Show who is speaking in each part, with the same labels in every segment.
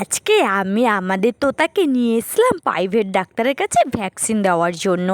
Speaker 1: আজকে আমি আমাদের তোতাকে নিয়ে এসলাম প্রাইভেট ডাক্তারের কাছে ভ্যাকসিন দেওয়ার জন্য।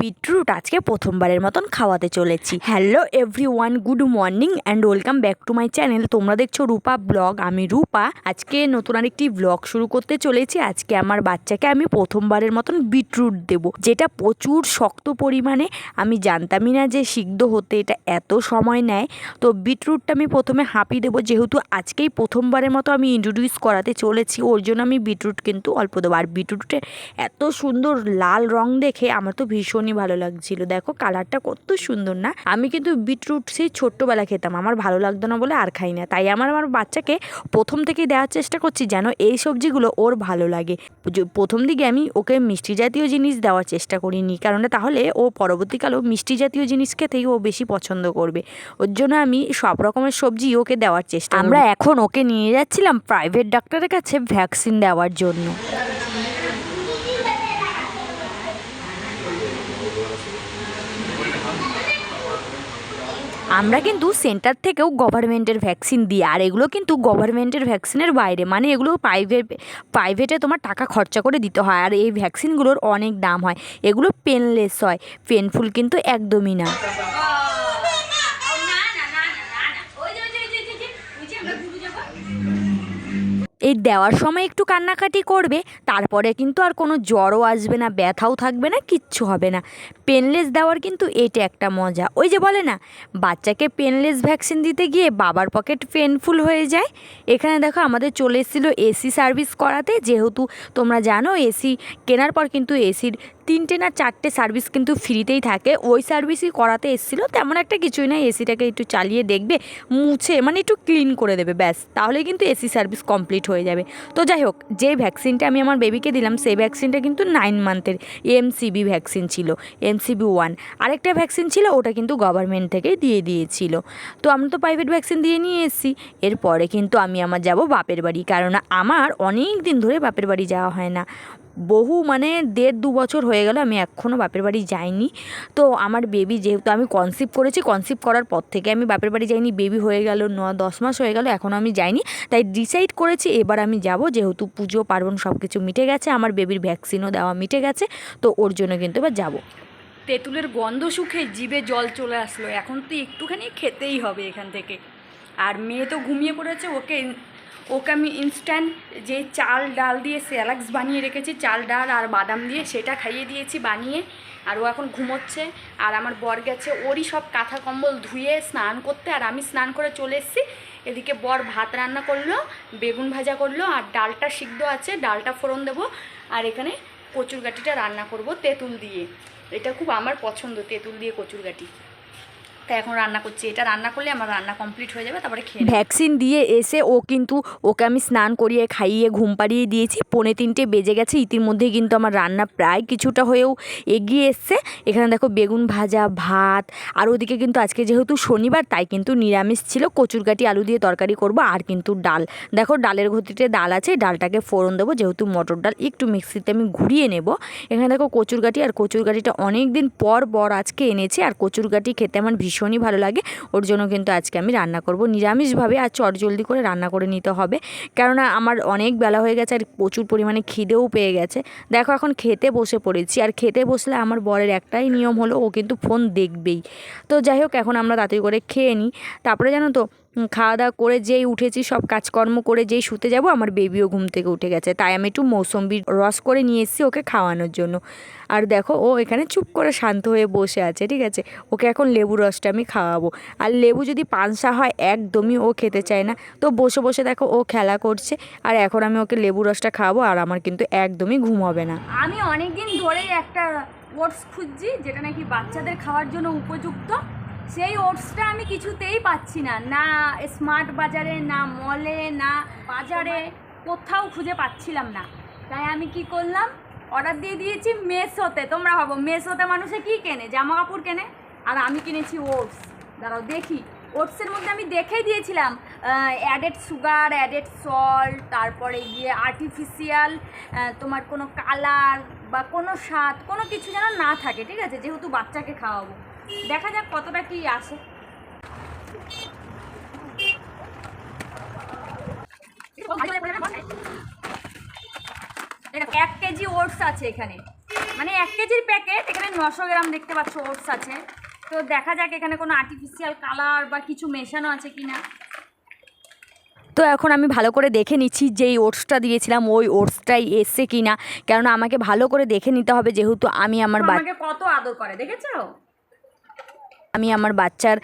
Speaker 1: বিটরুট আজকে প্রথমবারের মতন খাওয়াতে চলেছি। Hello everyone good morning and welcome back to my channel তোমরা দেখছ রূপা ব্লগ আমি রূপা। আজকে নতুন আরেকটি ব্লগ শুরু করতে চলেছি। আজকে আমার বাচ্চাকে আমি প্রথমবারের মতন বিটরুট দেবো, যেটা প্রচুর শক্ত পরিমাণে। আমি জানতামই না যে সিদ্ধ হতে এটা এত সময় নেয়। তো বিটরুটটা আমি প্রথমে হাঁপি দেবো, যেহেতু আজকেই প্রথমবারের মতো আমি ইন্ট্রোডিউস করাতে চলেছি ওর জন্য আমি বিটরুট কিন্তু অল্প দেবো। আর বিটরুটের এত সুন্দর লাল রং দেখে আমার তো ভীষণই ভালো লাগছিল। দেখো কালারটা কত সুন্দর না? আমি কিন্তু বিটরুট সেই ছোট্টবেলা খেতাম আমার ভালো লাগতো না বলে আর খাই না। তাই আমার আমার বাচ্চাকে প্রথম থেকেই দেওয়ার চেষ্টা করছি যেন এই সবজিগুলো ওর ভালো লাগে। প্রথম দিকে আমি ওকে মিষ্টি জাতীয় জিনিস দেওয়ার চেষ্টা করিনি কারণ তাহলে ও পরবর্তীকালেও মিষ্টি জাতীয় জিনিস খেতেই ও বেশি পছন্দ করবে। ওর জন্য আমি সব রকমের সবজি ওকে দেওয়ার চেষ্টা আমরা এখন ওকে নিয়ে যাচ্ছিলাম প্রাইভেট ডাক্তারের কাছে। ভ্যাকসিন দেওয়ার জন্য। আমরা কিন্তু সেন্টার থেকেও গভর্নমেন্টের ভ্যাকসিন দিই, আর এগুলো কিন্তু গভর্নমেন্টের ভ্যাকসিনের বাইরে। মানে এগুলো প্রাইভেট প্রাইভেটে তোমার টাকা খরচা করে দিতে হয়, আর এই ভ্যাকসিনগুলোর অনেক দাম হয়। এগুলো পেনলেস হয় পেনফুল কিন্তু একদমই না। এই দেওয়ার সময় একটু কান্নাকাটি করবে, তারপরে কিন্তু আর কোনো জ্বরও আসবে না, ব্যথাও থাকবে না, কিচ্ছু হবে না। পেনলেস দেওয়ার কিন্তু এটা একটা মজা। ওই যে বলে না, বাচ্চাকে পেনলেস ভ্যাকসিন দিতে গিয়ে বাবার পকেট পেনফুল হয়ে যায়। এখানে দেখো আমাদের চলে এসেছিল এসি সার্ভিস করাতে, যেহেতু তোমরা জানো এসি কেনার পর কিন্তু এসির তিনটে না চারটে সার্ভিস কিন্তু ফ্রিতেই থাকে। ওই সার্ভিসই করাতে এসেছিল, তেমন একটা কিছুই না এসিটাকে একটু চালিয়ে দেখবে, মুছে মানে একটু ক্লিন করে দেবে, ব্যাস। তাহলে কিন্তু এসি সার্ভিস কমপ্লিট হয়ে যাবে। তো যাই হোক, যে ভ্যাকসিনটা আমি আমার বেবিকে দিলাম, সেই ভ্যাকসিনটা কিন্তু নাইন মান্থের এমসিবি ভ্যাকসিন ছিল এমসিবি ওয়ান আরেকটা ভ্যাকসিন ছিল, ওটা কিন্তু গভর্নমেন্ট থেকে দিয়ে দিয়েছিল। তো আমি তো প্রাইভেট ভ্যাকসিন দিয়ে নিয়ে এসেছি। এরপরে কিন্তু আমি আমার যাব বাপের বাড়ি কারণ আমার অনেক দিন ধরে বাপের বাড়ি যাওয়া হয় না। বহু মানে দেড় দু বছর হয়ে গেল, আমি এখনও বাপের বাড়ি যাইনি। তো আমার বেবি যেহেতু আমি কনসিভ করেছি কনসিভ করার পর থেকে আমি বাপের বাড়ি যাইনি বেবি হয়ে গেল ন, দশ মাস হয়ে গেল, এখনও আমি যাইনি। তাই ডিসাইড করেছি এবার আমি যাব, যেহেতু পুজো, পার্বণ সব কিছু মিটে গেছে, আমার বেবির ভ্যাকসিনও দেওয়া মিটে গেছে, তো ওর জন্য কিন্তু এবার যাব। তেঁতুলের গন্ধ সুখে জিভে জল চলে আসলো, এখন তো একটুখানি খেতেই হবে এখান থেকে। আর মেয়ে তো ঘুমিয়ে পড়েছে, ওকে ওকে আমি ইনস্ট্যান্ট যে চাল, ডাল দিয়ে স্যালাক্স বানিয়ে রেখেছি, চাল, ডাল আর বাদাম দিয়ে সেটা খাইয়ে দিয়েছি, বানিয়ে। আর ও এখন ঘুমোচ্ছে। আর আমার বর গেছে, ওরই সব কাঁথা কম্বল ধুয়ে স্নান করতে। আর আমি স্নান করে চলে এসেছি। এদিকে বর ভাত রান্না করল, বেগুন ভাজা করল, আর ডালটা সিদ্ধ আছে, ডালটা ফোড়ন দেবো। আর এখানে কচুর গাঠিটা রান্না করব, তেঁতুল দিয়ে। এটা খুব আমার পছন্দ, তেঁতুল দিয়ে কচুর গাঠি তাই এখন রান্না করছি। এটা রান্না করলে আমার রান্না কমপ্লিট হয়ে যাবে, তারপরে খেয়ে ভ্যাকসিন দিয়ে এসে ও কিন্তু ওকে আমি স্নান করিয়ে খাইয়ে ঘুম পাড়িয়ে দিয়েছি। পৌনে তিনটে বেজে গেছে, ইতিমধ্যেই কিন্তু আমার রান্না প্রায় কিছুটা হয়েও এগিয়ে এসছে। এখানে দেখো বেগুন ভাজা, ভাত, আর ওদিকে কিন্তু আজকে যেহেতু শনিবার, তাই কিন্তু নিরামিষ ছিল। কচুরগাটি আলু দিয়ে তরকারি করব, আর কিন্তু ডাল। দেখো ডালের ঘটিতে ডাল আছে, ডালটাকে ফোড়ন দেবো, যেহেতু মটর ডাল একটু মিক্সিতে আমি ঘুরিয়ে নেব। এখানে দেখো কচুরগাটি আর কচুরগাটিটা অনেক দিন পর পর আজকে এনেছে, আর কচুরগাটি খেতে আমার ভীষণই ভালো লাগে। ওর জন্য কিন্তু আজকে আমি রান্না করব নিরামিষভাবে আর চটজলদি করে রান্না করে নিতে হবে। কেননা আমার অনেক বেলা হয়ে গেছে আর প্রচুর পরিমাণে খিদেও পেয়ে গেছে। দেখো এখন খেতে বসে পড়েছি। আর খেতে বসলে আমার বরের একটাই নিয়ম হলো ও কিন্তু ফোন দেখবেই। তো যাই হোক, এখন আমরা তাড়াতাড়ি করে খেয়ে নিই। তারপরে জানো তো খাওয়া দাওয়া করে যেই উঠেছি, সব কাজকর্ম করে যেই শুতে যাব, আমার বেবিও ঘুম থেকে উঠে গেছে। তাই আমি একটু মৌসম্বির রস করে নিয়ে এসেছি ওকে খাওয়ানোর জন্য। আর দেখো, ও এখানে চুপ করে শান্ত হয়ে বসে আছে, ঠিক আছে? ওকে এখন লেবু রসটা আমি খাওয়াবো। আর লেবু যদি পানসা হয়, একদমই ও খেতে চায় না। তো বসে বসে দেখো, ও খেলা করছে। আর এখন আমি ওকে লেবু রসটা খাওয়াবো, আর আমার কিন্তু একদমই ঘুম হবে না।
Speaker 2: আমি অনেক দিন ধরেই একটা ওটস খুঁজছি, যেটা নাকি বাচ্চাদের খাওয়ার জন্য উপযুক্ত। সেই ওটসটা আমি কিছুতেই পাচ্ছি না। না স্মার্ট বাজারে, না মলে না বাজারে, কোথাও খুঁজে পাচ্ছিলাম না। তাই আমি কি করলাম? অর্ডার দিয়ে দিয়েছি মেসোতে। তোমরা ভাবো, মেসোতে মানুষে কি কেনে? জামা কাপড় কেনে? আর আমি কিনেছি ওটস দাঁড়াও, দেখি। ওটসের মধ্যে আমি দেখেই দিয়েছিলাম অ্যাডেড সুগার অ্যাডেড সল্ট তারপরে গিয়ে আর্টিফিশিয়াল তোমার কোনো কালার বা কোনো স্বাদ, কোনো কিছু যেন না থাকে, ঠিক আছে? যেহেতু বাচ্চাকে খাওয়াবো। দেখা যাক কতটা কি আসে এক কেজি ওটস আছে এখানে। মানে এক কেজির প্যাকেট, এখানে নশো গ্রাম দেখতে পাচ্ছ ওটস আছে। তো দেখা যাক এখানে কোনো আর্টিফিশিয়াল কালার বা কিছু মেশানো আছে কি না
Speaker 1: তো এখন আমি ভালো করে দেখে নিচ্ছি যে এই ওটসটা দিয়েছিলাম, ওই ওটসটাই এসছে কি না কেননা আমাকে ভালো করে দেখে নিতে হবে, যেহেতু আমি আমার বা
Speaker 2: আমাকে কত আদর করে, দেখেছ?
Speaker 1: আমি আমার বাচ্চার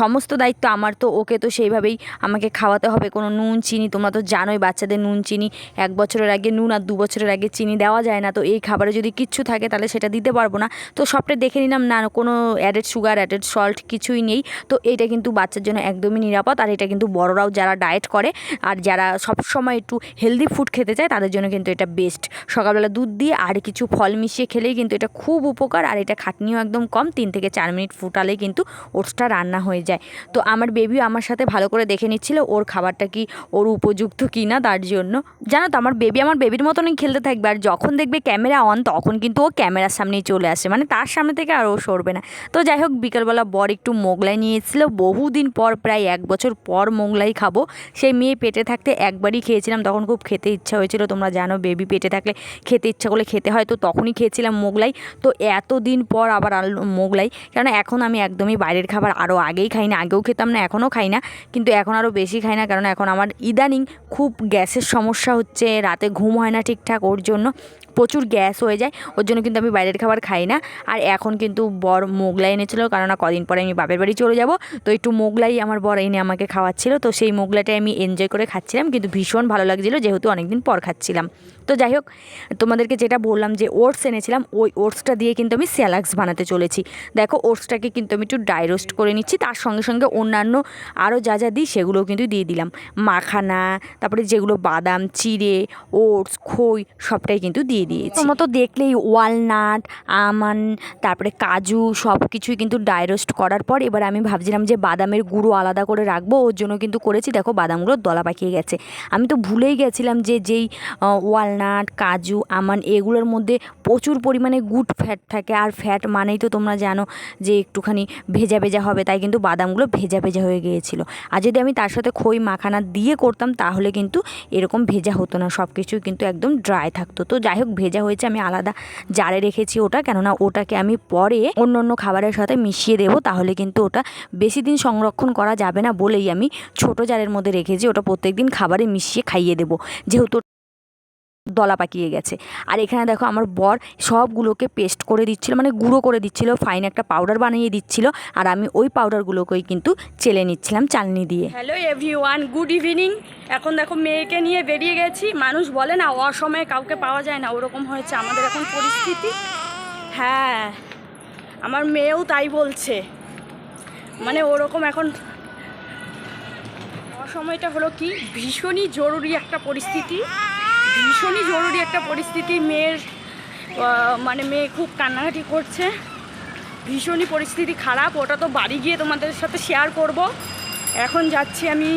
Speaker 1: সমস্ত দায়িত্ব আমার, তো ওকে তো সেইভাবেই আমাকে খাওয়াতে হবে। কোনো নুন, চিনি, তোমরা তো জানোই বাচ্চাদের নুন, চিনি, এক বছরের আগে নুন আর দু বছরের আগে চিনি দেওয়া যায় না। তো এই খাবারে যদি কিচ্ছু থাকে তাহলে সেটা দিতে পারব না। তো সবটা দেখে নিলাম, না, কোনো অ্যাডেড সুগার অ্যাডেড সল্ট কিছুই নেই। তো এটা কিন্তু বাচ্চার জন্য একদমই নিরাপদ। আর এটা কিন্তু বড়রাও যারা ডায়েট করে, আর যারা সবসময় একটু হেলদি ফুড খেতে চায়, তাদের জন্য কিন্তু এটা বেস্ট সকালবেলা দুধ দিয়ে আর কিছু ফল মিশিয়ে খেলেই কিন্তু এটা খুব উপকার। আর এটা খাটনিও একদম কম, তিন থেকে চার মিনিট ফুটালেই কিন্তু ওটসটা রান্না হয়ে যায়। তো আমার বেবিও আমার সাথে ভালো করে দেখে নিচ্ছিল ওর খাবারটা কি ওর উপযুক্ত কি না তার জন্য। জানো তো, আমার বেবি আমার বেবির মতনই খেলতে থাকবে আর যখন দেখবে ক্যামেরা অন তখন কিন্তু ও ক্যামেরার সামনেই চলে আসে। মানে তার সামনে থেকে আর ও সরবে না। তো যাই হোক, বিকালবেলা বর একটু মোগলাই নিয়ে এসেছিল বহুদিন পর, প্রায় এক বছর পর মোগলাই খাব। সেই মেয়ে পেটে থাকতে একবারই খেয়েছিলাম। তখন খুব খেতে ইচ্ছা হয়েছিল। তোমরা জানো বেবি পেটে থাকলে খেতে ইচ্ছা করলে খেতে হয়। তো তখনই খেয়েছিলাম মোগলাই। তো এতদিন পর আবার মোগলাই। কারণ এখন আমি একদমই বাইরের খাবার আরও আগেই খাই না আগেও খেতাম না, এখনও খাই না, কিন্তু এখন আরও বেশি খাই না, কারণ এখন আমার ইদানিং খুব গ্যাসের সমস্যা হচ্ছে, রাতে ঘুম হয় না ঠিকঠাক ওর জন্য। প্রচুর গ্যাস হয়ে যায়, ওর জন্য কিন্তু আমি বাইরের খাবার খাই না। আর এখন কিন্তু বর মোগলাই এনেছিল কারণ কদিন পরে আমি বাপের বাড়ি চলে যাব। তো একটু মোগলাই আমার বর এনে আমাকে খাওয়াচ্ছিল, তো সেই মোগলাইটাই আমি এনজয় করে খাচ্ছিলাম, কিন্তু ভীষণ ভালো লাগছিল, যেহেতু অনেকদিন পর খাচ্ছিলাম। তো যাই হোক, তোমাদেরকে যেটা বললাম যে ওটস এনেছিলাম, ওই ওটসটা দিয়ে কিন্তু আমি স্যালাক্স বানাতে চলেছি। দেখো ওটসটাকে কিন্তু আমি একটু ড্রাই রোস্ট করে নিচ্ছি, তার সঙ্গে সঙ্গে অন্যান্য আরও যা যা দিই, সেগুলোও কিন্তু দিয়ে দিলাম। মাখানা, তারপরে যেগুলো বাদাম, চিড়ে ওটস খই, সবটাই কিন্তু দিয়ে দিয়েছি। তোমার তো দেখলেই ওয়ালনাট আমান তারপরে কাজু সব কিছুই কিন্তু ড্রাই রোস্ট করার পর এবার আমি ভাবছিলাম যে বাদামের গুঁড়ো আলাদা করে রাখব, ওর জন্য কিন্তু করেছি। দেখো বাদামগুলো দলা পাকিয়ে গেছে। আমি তো ভুলেই গেছিলাম যে যেই ওয়ালনাট, কাজু আমান এগুলোর মধ্যে প্রচুর পরিমাণে গুড ফ্যাট থাকে। আর ফ্যাট মানেই তো তোমরা জানো যে একটুখানি ভেজা ভেজা হবে, তাই কিন্তু বাদামগুলো ভেজা ভেজা হয়ে গিয়েছিল। আর যদি আমি তার সাথে খই মাখানা দিয়ে করতাম, তাহলে কিন্তু এরকম ভেজা হতো না সব কিছুই কিন্তু একদম ড্রাই থাকতো। তো যাই হোক ভেজা হয়েছে, আমি আলাদা জারে রেখেছি ওটা, কেননা ওটাকে আমি পরে অন্য অন্য খাবারের সাথে মিশিয়ে দেবো, তাহলে কিন্তু ওটা বেশি দিন সংরক্ষণ করা যাবে না বলেই আমি ছোটো জারের মধ্যে রেখেছি, ওটা প্রত্যেক দিন খাবারে মিশিয়ে খাইয়ে দেবো, যেহেতু দলা পাকিয়ে গেছে। আর এখানে দেখো আমার বর সবগুলোকে পেস্ট করে দিচ্ছিল মানে গুঁড়ো করে দিচ্ছিল ফাইন একটা পাউডার বানিয়ে দিচ্ছিল, আর আমি ওই পাউডারগুলোকেই কিন্তু চেলে নিচ্ছিলাম চালনি দিয়ে।
Speaker 3: হ্যালো এভরিওয়ান গুড ইভিনিং এখন দেখো মেয়েকে নিয়ে বেরিয়ে গেছি। মানুষ বলে না, অসময়ে কাউকে পাওয়া যায় না, ওরকম হয়েছে আমাদের এখন পরিস্থিতি। হ্যাঁ আমার মেয়েও তাই বলছে। মানে ওরকম এখন অসময়টা হলো কি? ভীষণই জরুরি একটা পরিস্থিতি। ভীষণই জরুরি একটা পরিস্থিতি। মেয়ের মানে মেয়ে খুব কান্নাকাটি করছে। ভীষণই পরিস্থিতি খারাপ। ওটা তো বাড়ি গিয়ে তোমাদের সাথে শেয়ার করব। এখন যাচ্ছি আমি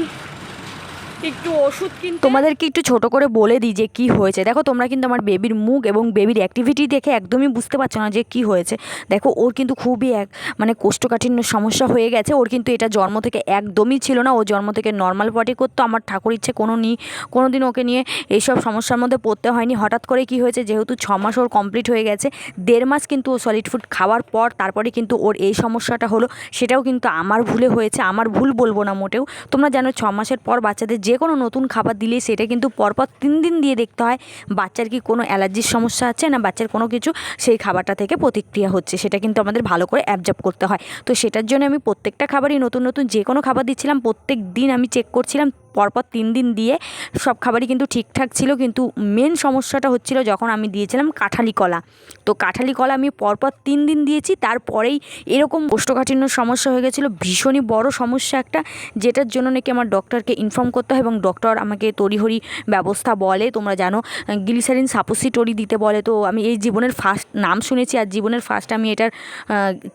Speaker 3: একটু ওষুধ কিনতে?
Speaker 1: তোমাদেরকে একটু ছোট করে বলে দিই যে কি হয়েছে। দেখো, তোমরা কিন্তু আমার বেবির মুখ এবং বেবির অ্যাক্টিভিটি দেখে একদমই বুঝতে পারছ না যে কি হয়েছে। দেখো, ওর কিন্তু খুবই এক মানে কোষ্ঠকাঠিন্য সমস্যা হয়ে গেছে। ওর কিন্তু এটা জন্ম থেকে একদমই ছিল না। ও জন্ম থেকে নর্মাল পটি করতো। আমার ঠাকুর ইচ্ছে কোনো নি, কোনো দিন ওকে নিয়ে এইসব সমস্যার মধ্যে পড়তে হয়নি। হঠাৎ করে কি হয়েছে? যেহেতু ছ মাস ওর কমপ্লিট হয়ে গেছে, দেড় মাস কিন্তু ও সলিড ফুড খাওয়ার পর তারপরে কিন্তু ওর এই সমস্যাটা হলো। সেটাও কিন্তু আমার ভুলে হয়েছে। আমার ভুল বলব না মোটেও। তোমরা জানো, ছ মাসের পর বাচ্চাদের যে কোনো নতুন খাবার দিলে সেটা কিন্তু পরপর তিন দিন দিয়ে দেখতে হয়, বাচ্চার কি কোনো অ্যালার্জির সমস্যা আছে না বাচ্চার কোনো কিছু সেই খাবারটা থেকে প্রতিক্রিয়া হচ্ছে, সেটা কিন্তু আমাদের ভালো করে অ্যাবজর্ব করতে হয়। তো সেটার জন্য আমি প্রত্যেকটা খাবারই নতুন নতুন যে কোনো খাবার দিচ্ছিলাম, প্রত্যেক দিন আমি চেক করছিলাম পরপর তিন দিন দিয়ে সব খাবারই কিন্তু ঠিকঠাক ছিল। কিন্তু মেন সমস্যাটা হচ্ছিল যখন আমি দিয়েছিলাম কাঁঠালি কলা। তো কাঁঠালি কলা আমি পরপর তিন দিন দিয়েছি। তারপরেই এরকম কোষ্ঠকাঠিন্য সমস্যা হয়ে গেছিল। ভীষণই বড় সমস্যা একটা, যেটার জন্য নাকি আমার ডক্টরকে ইনফর্ম করতে হয় এবং ডক্টর আমাকে তড়িহড়ি ব্যবস্থা বলে। তোমরা জানো, গ্লিসারিন সাপোসিটরি দিতে বলে। তো আমি এই জীবনের ফার্স্ট নাম শুনেছি আর জীবনের ফার্স্ট আমি এটার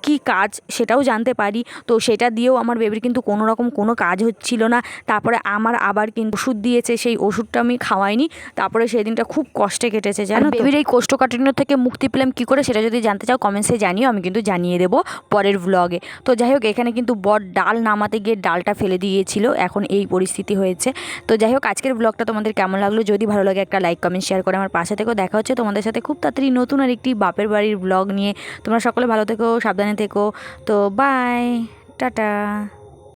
Speaker 1: কি কাজ সেটাও জানতে পারি। তো সেটা দিয়েও আমার বেবির কিন্তু কোনো রকম কোনো কাজ হচ্ছিল না। তারপরে আমার আমার আবার কিন্তু ওষুধ দিয়েছে সেই ওষুধটা আমি খাওয়াইনি। তারপরে সেই দিনটা খুব কষ্টে কেটেছে জানো বেবির এই কোষ্ঠকাঠিন্য থেকে মুক্তি পেলাম কী করে সেটা যদি জানতে চাও কমেন্টসে জানিও আমি কিন্তু জানিয়ে দেবো পরের ব্লগে তো যাই হোক এখানে কিন্তু বর ডাল নামাতে গিয়ে ডালটা ফেলে দিয়েছিল এখন এই পরিস্থিতি হয়েছে। তো যাই হোক আজকের ব্লগটা তোমাদের কেমন লাগল? যদি ভালো লাগে একটা লাইক কমেন্ট শেয়ার করে আমার পাশে থেকেও দেখা হচ্ছে তোমাদের সাথে খুব তাড়াতাড়ি নতুন আর একটি বাপের বাড়ির ব্লগ নিয়ে। তোমরা সকলে ভালো থেকো সাবধানে থেকো। তো বাই টাটা।